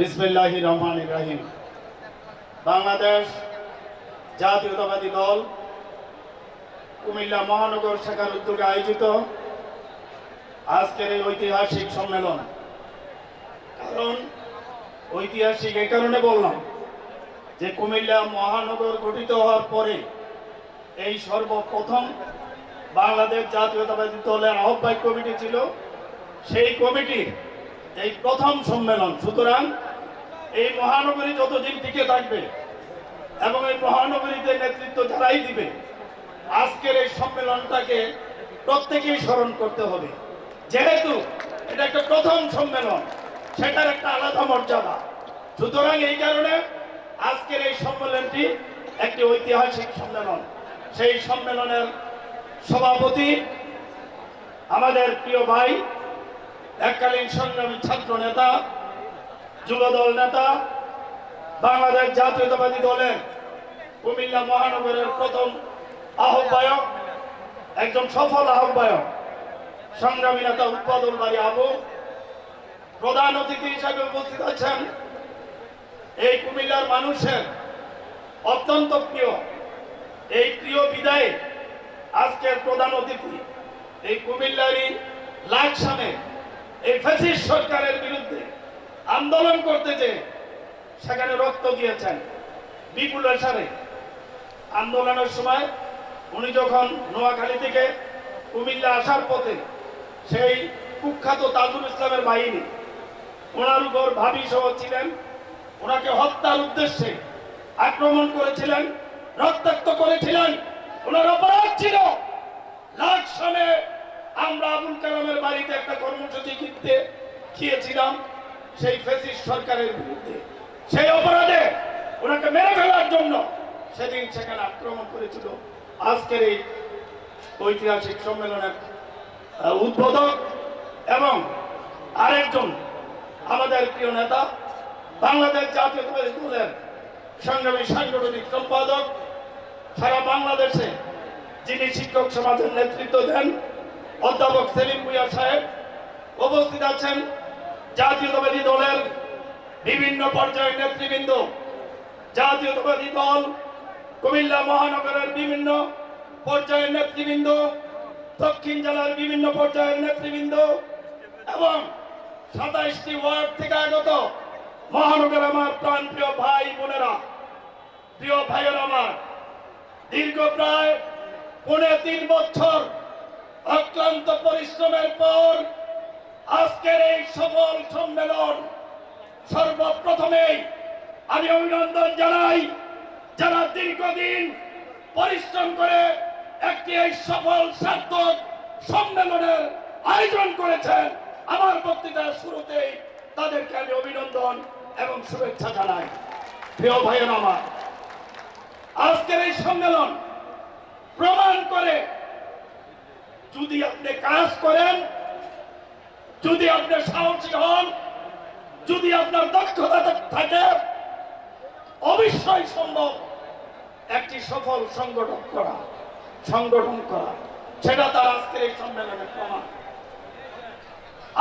বিসমিল্লাহ রহমান ইব্রাহিম বাংলাদেশ জাতীয়তাবাদী দল কুমিল্লা মহানগর শাখার উদ্যোগে আয়োজিত আজকের এই ঐতিহাসিক সম্মেলন। কারণ ঐতিহাসিক এই কারণে বললাম যে কুমিল্লা মহানগর গঠিত হওয়ার পরে এই সর্বপ্রথম বাংলাদেশ জাতীয়তাবাদী দলের আহ্বায়ক কমিটি ছিল। সেই কমিটির এই প্রথম সম্মেলন। সুতরাং এই মহানগরী যতদিন টিকে থাকবে এবং এই মহানগরীতে নেতৃত্ব যারাই দিবে, আজকের এই সম্মেলনটাকে প্রত্যেকেই স্মরণ করতে হবে। যেহেতু এটা একটা প্রথম সম্মেলন, সেটার একটা আলাদা মর্যাদা। সুতরাং এই কারণে আজকের এই সম্মেলনটি একটি ঐতিহাসিক সম্মেলন। সেই সম্মেলনের সভাপতি আমাদের প্রিয় ভাই, এককালীন সংগ্রামী ছাত্র নেতা যুবদল নেতা, বাংলাদেশ জাতীয়তাবাদী দলের কুমিল্লা মহানগরের প্রথম আহ্বায়ক, একজন সফল আহ্বায়ক, সংগ্রামী নেতা উৎপাদন বাড়ি আবু। প্রধান অতিথি হিসাবে উপস্থিত আছেন এই কুমিল্লার মানুষের অত্যন্ত প্রিয়, এই প্রিয় বিদায়ে আজকের প্রধান অতিথি, এই কুমিল্লারই লাকসামে এই ফ্যাসিস্ট সরকারের বিরুদ্ধে আন্দোলন করতে যে সেখানে রক্ত দিয়েছেন বিপুলের সারে আন্দোলনের সময় উনি যখন নোয়াখালী থেকে কুমিল্লা আসার পথে সেই কুখ্যাত তাজুল ইসলামের বাহিনী ওনার উপর ভাবি সহ ছিলেন, ওনাকে হত্যার উদ্দেশ্যে আক্রমণ করেছিলেন, রক্তাক্ত করেছিলেন, ওনার অপরাধ ছিল। লাখ সালে আমরা আবুল কালামের বাড়িতে একটা কর্মসূচি কিনতে খেয়েছিলাম। সেই ফেসিস্ট সরকারের বিরুদ্ধে। সেই অপরাধে ওনাকে মেরে ফেলার জন্য সেদিন সেখানে আক্রমণ করেছিল আজকের এই ঐতিহাসিক সম্মেলনের উদ্বোধক এবং আরেকজন আমাদের প্রিয় নেতা, বাংলাদেশ জাতীয়তাবাদী দলের সংগ্রামী সাংগঠনিক সম্পাদক, সারা বাংলাদেশে যিনি শিক্ষক সমাজের নেতৃত্ব দেন, অধ্যাপক সেলিম ভুইয়া সাহেব উপস্থিত আছেন। জাতীয়তাবাদী দলের বিভিন্ন পর্যায়ের নেতৃবৃন্দ, জাতীয়তাবাদী দল কুমিল্লা মহানগরের বিভিন্ন পর্যায়ের নেতৃবৃন্দ, দক্ষিণ জেলার বিভিন্ন পর্যায়ের নেতৃবৃন্দ এবং সাতাইশটি ওয়ার্ড থেকে আগত মহানগর আমার প্রাণ প্রিয় ভাই বোনেরা, প্রিয় ভাইয়ের আমার, দীর্ঘ প্রায় পৌনে তিন বছর অক্লান্ত পরিশ্রমের পর আজকের এই সফল সম্মেলন সর্বপ্রথমেই আমি অভিনন্দন জানাই যারা দীর্ঘদিন পরিশ্রম করে একটি এই সফল সার্থক সম্মেলনের আয়োজন করেছেন, আমার বক্তৃতার শুরুতেই তাদেরকে আমি অভিনন্দন এবং শুভেচ্ছা জানাই। প্রিয় ভাইয়ের আমার, আজকের এই সম্মেলন প্রমাণ করে যদি আপনি কাজ করেন যদি আপনি সাহসী হন, যদি আপনার দক্ষতা থাকে অবশ্যই সম্ভব একটি সফল সংগঠন করা সংগঠন করা। সেটা তার আজকের এই সম্মেলনের প্রমাণ।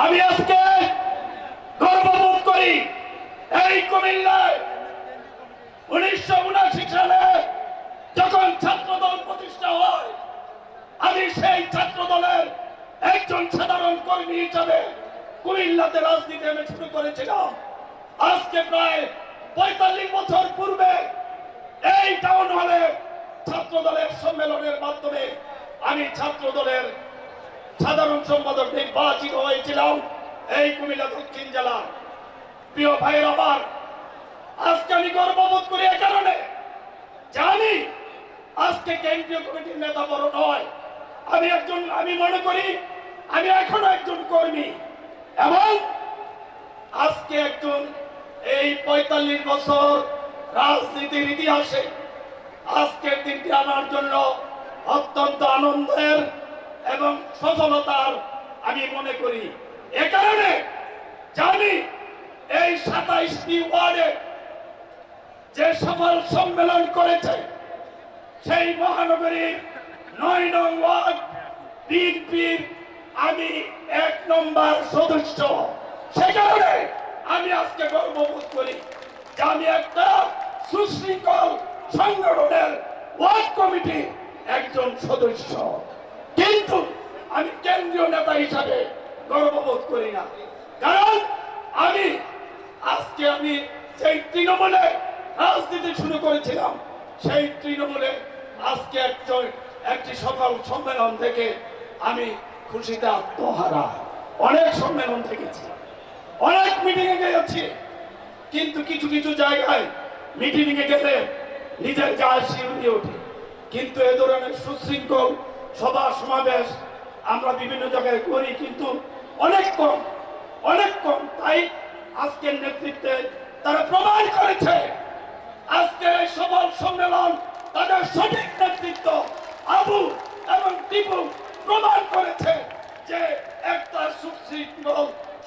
আমি আজকে গর্ববোধ করি এই কুমিল্লায় উনিশশো উনাশি সালে যখন ছাত্রদল প্রতিষ্ঠা হয় আমি সেই ছাত্র দলের একজন সাধারণ কর্মী হিসাবে কুমিল্লাতে রাজনীতি আমি শুরু করেছিলাম। আজকে প্রায় পঁয়তাল্লিশ বছর পূর্বে এই টাউন হলে ছাত্র দলের সম্মেলনের মাধ্যমে আমি ছাত্র দলের সাধারণ সম্পাদক নির্বাচিত হয়েছিলাম এই কুমিল্লা দক্ষিণ জেলা। প্রিয় ভাইয়ের আমার আজকে আমি গর্ববোধ করি এ কারণে জানি আজকে কেন্দ্রীয় কমিটির নেতা বড় নয়। আমি একজন, আমি মনে করি আমি এখনও একজন কর্মী। এবং আজকে একজন এই পঁয়তাল্লিশ বছর রাজনীতির ইতিহাসে আজকের দিনটি আমার জন্য অত্যন্ত আনন্দের এবং সফলতার আমি মনে করি। এ কারণে জানি এই সাতাইশটি ওয়ার্ডে যে সফল সম্মেলন করেছে, সেই মহানগরীর নয় নং ওয়ার্ড, বিএনপির আমি এক নম্বর সদস্য। সে কারণে আমি আজকে গর্ববোধ করি যে আমি একটা সুশৃঙ্খল সংগঠনের ওয়ার্ড কমিটি একজন সদস্য। কিন্তু আমি কেন্দ্রীয় নেতা হিসাবে গর্ববোধ করি না। কারণ আমি, আজকে আমি সেই তৃণমূলে রাজনীতি শুরু করেছিলাম, সেই তৃণমূলে আজকে একজন, একটি সফল সম্মেলন থেকে আমি খুশিতে আত্মহারা। অনেক সম্মেলন থেকেছি। অনেক মিটিংয়ে গেছি কিন্তু কিছু কিছু জায়গায় মিটিংয়ে গেলে নিজের গা শিউরিয়ে ওঠে। কিন্তু এ ধরনের সুশৃঙ্খল সভা সমাবেশ আমরা বিভিন্ন জায়গায় করি, কিন্তু অনেক কম অনেক কম। তাই আজকের নেতৃত্বে তারা প্রমাণ করেছে আজকের এই সফল সম্মেলন তাদের সঠিক নেতৃত্ব আবু এবং টিপু প্রমাণ করেছে। যে একটা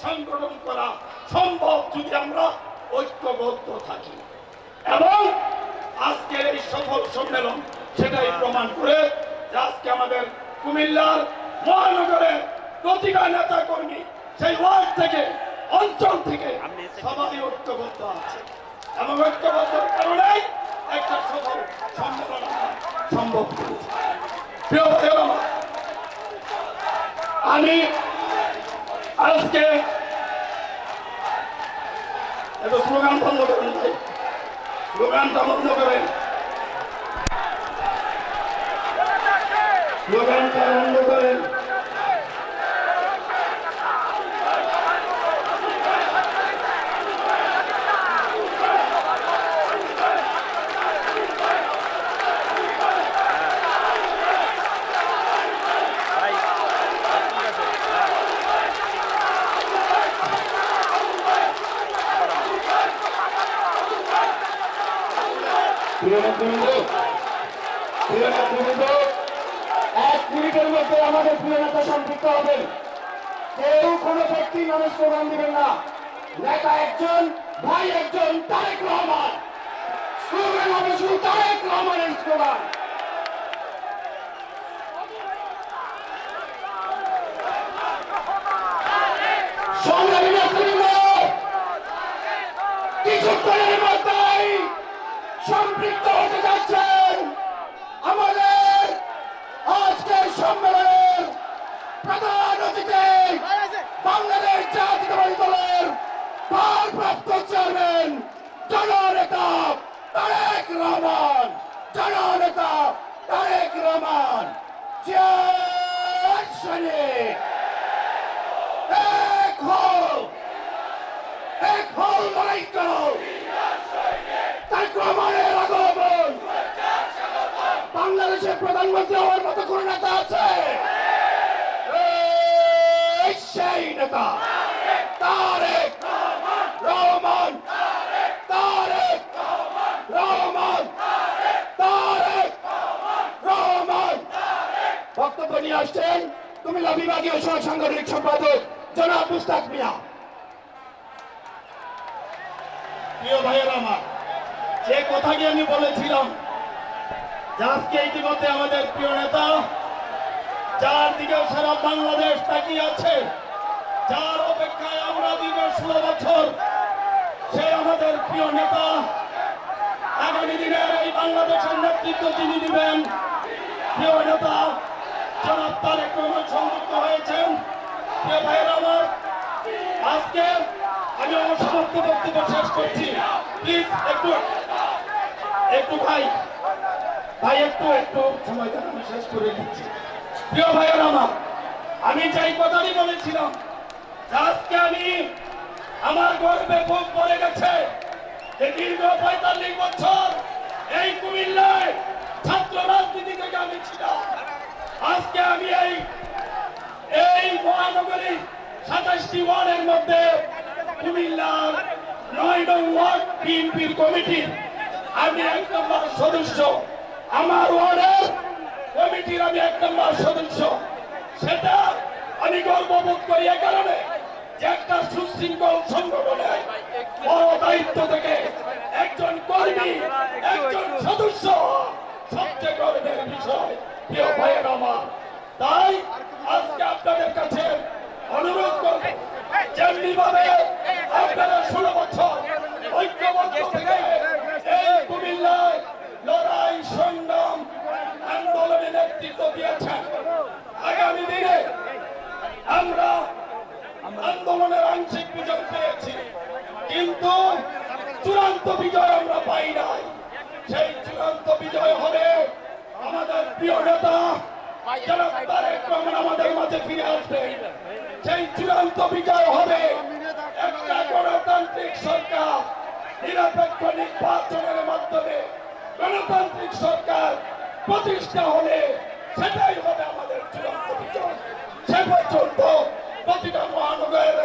সংগঠন করা সম্ভব যদি আমরা ঐক্যবদ্ধ থাকি। এবং আজকের এই সফল সম্মেলন সেটাই প্রমাণ করে যে আজকে আমাদের কুমিল্লার মহানগরের প্রতিটা নেতা কর্মী সেই ওয়ার্ড থেকে, অঞ্চল থেকে সবাই ঐক্যবদ্ধ আছে। এবং ঐক্যবদ্ধর কারণেই একটা সফল সম্মেলন সম্ভব করেছি। প্রিয় আমি আজকে এত স্লোগান বন্ধ করেন ভাই। স্লোগানটা বন্ধ করেন। স্লোগানটা বন্ধ করেন। এক মিনিটের মধ্যে আমাদের প্রিয় নেতা সম্পৃক্ত হবেন কেউ কোনো ব্যক্তি নামে স্লোগান দিবেন না। নেতা একজন, ভাই একজন, তারেক রহমান। স্লোগান হবে শুধু সংগ্রামী নেতৃবৃন্দ কিছুক্ষণের মধ্যেই সম্পৃক্ত হতে যাচ্ছেন আমাদের আজকের সম্মেলনের প্রধান অতিথি বাংলাদেশ জাতীয়তাবাদী দলের ভারপ্রাপ্ত চেয়ারম্যান জননেতা তারেক রহমান, জননেতা তারেক রহমান। শরীফ এক হও। এক হও লড়াই করো বাংলাদেশের প্রধানমন্ত্রী হওয়ার মতো কোন নেতা আছে? নেতা। তারেক রহমান তারেক রহমান তারেক রহমান বক্তব্য নিয়ে আসছেন কুমিল্লা বিভাগীয় সহ সাংগঠনিক সম্পাদক জনাব মুস্তাক মিয়া। প্রিয় ভাইয়েরা আমার, যে কথাটি আমি বলেছিলাম আজকে ইতিমধ্যে আমাদের প্রিয় নেতা, যার সারা বাংলাদেশ তাকিয়ে আছে, যার অপেক্ষায় আমরা দীর্ঘ ষোলো বছর, সে আমাদের প্রিয় নেতা। আগামী দিনের এই বাংলাদেশের নেতৃত্ব যিনি দিবেন। তারেক রহমান সংযুক্ত হয়েছেন? প্রিয় ভাইয়েরা আমার, আজকে আমি আমার সমাপ্ত বক্তব্য শেষ করছি। প্লিজ, একটু একটু ভাই ভাই, একটু একটু সময় আমি শেষ করে দিচ্ছি। প্রিয় ভাইয়ের আমার, আমি যেই কথাটি বলেছিলাম আজকে আমি আমার গর্বে বুক পড়ে গেছে যে দীর্ঘ পঁয়তাল্লিশ বছর এই কুমিল্লায় ছাত্র রাজনীতি থেকে আমি ছিলাম। আজকে আমি এই এই মহানগরী সাতাশটি ওয়ার্ডের মধ্যে কুমিল্লার নয় ওয়ার্ড বিএনপির কমিটির আমি এক নম্বর সদস্য। আমার ওয়ার্ডের কমিটির আমি এক নম্বর সদস্য। সেটা আমি গর্ববোধ করি এ কারণে যে একটা সুশৃঙ্খল সংগঠনের বড় দায়িত্ব থেকে একজন কর্মী, একজন সদস্য সবচেয়ে গর্বের বিষয়। প্রিয় ভাইয়ের আমার। তাই আজকে আপনাদের কাছে অনুরোধ করব যেমনি ভাবে আপনারা ষোলো বছর ঐক্যবদ্ধ থেকে এই কুমিল্লায় লড়াই, সংগ্রাম, আন্দোলনে নেতৃত্ব দিয়েছেন। আগামী দিনে আমরা আন্দোলনের আংশিক বিজয় পেয়েছি, কিন্তু চূড়ান্ত বিজয় আমরা পাই নাই। সেই চূড়ান্ত বিজয় হবে প্রিয় নেতা যারা তারেক রহমান আমাদের মাঝে ফিরে আসবে। সেই চূড়ান্ত বিজয় হবে। একটা গণতান্ত্রিক সরকার নিরপেক্ষ নির্বাচনের মাধ্যমে গণতান্ত্রিক সরকার প্রতিষ্ঠা হলে সেটাই হবে আমাদের চূড়ান্ত বিজয়। সে পর্যন্ত প্রতিটা মহানগরের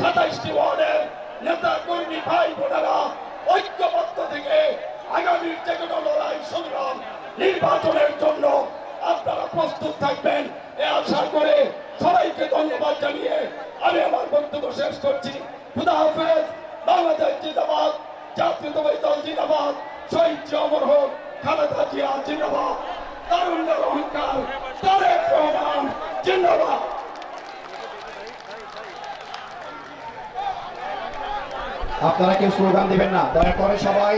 সাতাইশটি ওয়ার্ডের নেতা কর্মী ভাই বোনেরা ঐক্যবদ্ধ থেকে আগামীর যে কোনো লড়াই সংগ্রাম নির্বাচনের জন্য আপনারা প্রস্তুত থাকবেন। এ আশা করে সবাইকে ধন্যবাদ জানিয়ে আমি আমার বক্তব্য শেষ করছি। খুদা হাফেজ, বাংলাদেশ জিন্দাবাদ জাতীয়তাবাদী দল জিন্দাবাদ, শহীদ অমর হোক খালেদা জিয়া জিন্দাবাদ তারুণ্যের অহংকার, তারেক রহমান জিন্দাবাদ। আপনারা কেউ স্লোগান দিবেন না, দয়া করে সবাই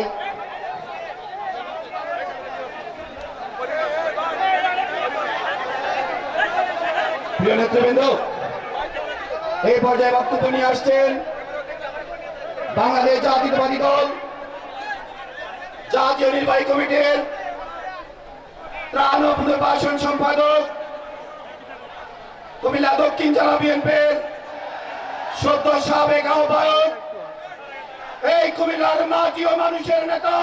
প্রিয় নেতৃবৃন্দ, এই পর্যায়ে বক্তব্য নিয়ে আসছেন বাংলাদেশ জাতীয়তাবাদী দল, জাতীয় নির্বাহী কমিটির ত্রাণ ও পুনর্বাসন সম্পাদক কুমিল্লা দক্ষিণ জেলা বিএনপির সদ্য সাবেক আহ্বায়ক, এই কুমিল্লার মাটি ও মানুষের নেতা